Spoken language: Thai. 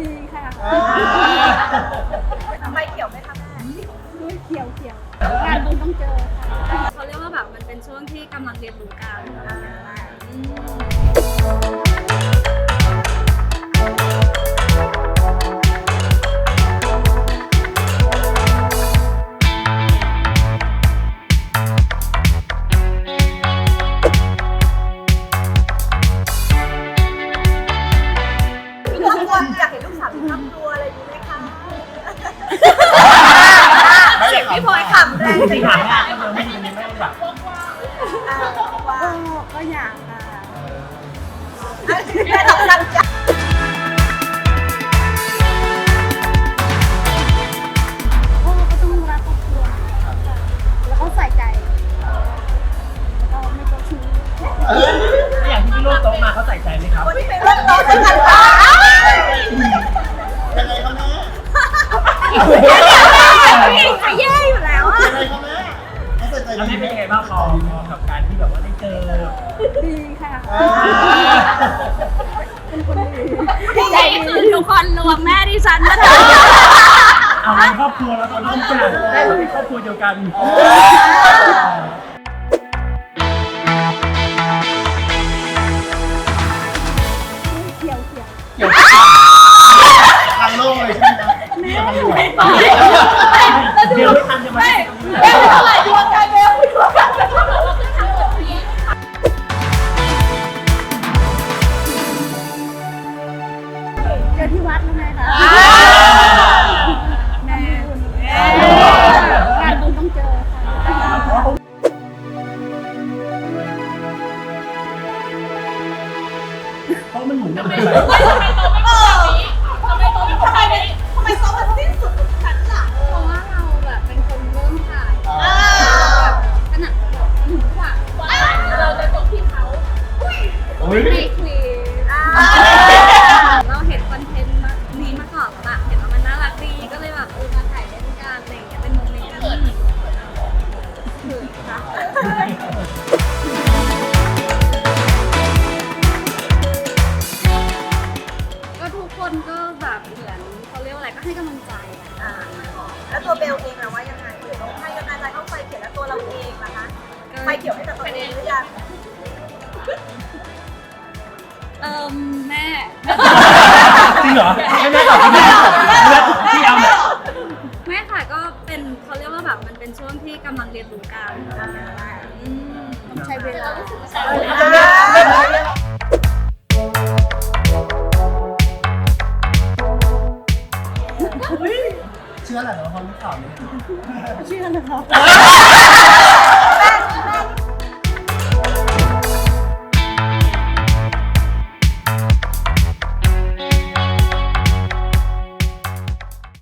ดีค่ะทำไมเขียวไหมคะแม่ด้วยเขียวเขียวงานบุญต้องเจอค่ะเขาเรียกว่าแบบมันเป็นช่วงที่กำลังเรียนรู้กันากค่ะแม่ทำดังจังพ่อก็ต้องรักครอบครัวค่ะแล้วก็ใส่ใจ แล้วก็ไม่เจ้าชู้แล้วอย่างที่พี่โรจน์โตมาเขาใส่ใจไหมครับวันนี้ไปร่วมโต๊ะด้วยกันค่ะ แล้วดีแม่ไหมเป็นยังไงบ้างพอพอกับการที่แบบว่าได้เจอ ดีค่ะอ่า เป็นคนดีนี่คือทุกคนรวมแม่ดิฉันมาเถอะเอาเป็นครอบครัวแล้วตอนนี้ขนาดได้มาเป็นครอบครัวเดียวกัน ที่วัดแล้วไงคะแม่บุญงานบุญต้องเจอค่ะ เพราะมันเหมือนกันเลยเออทำไมโต๊ะทำไมเป็นทำไมโต๊ะมันสิ้นสุดฉันล่ะเพราะว่าเราแบบเป็นคนเริ่มถ่ายอ่าแบบขนาดหนูกว่าเราจะจบที่เขาโอ้ยในคลิปเรา ถึงค่ะก็ทุกคนก็แบบเหมือนเขาเรียกว่าอะไรก็ให้กำลังใจอะอ่าแล้วตัวเบลเองล่ะว่ายังไงหรือต้องให้กำลังใจเขาไฟเขียวแล้วตัวเราเองล่ะคะไฟเขียวให้กับตัวเองหรือยังเอิมแม่ จริงเหรอให้แม่ตอบพี่แม่ รียนรู้กันอืมต้องใช้เวลาเชื่อแหละเนาะเขามข่าวนี้เชื่อนะครับ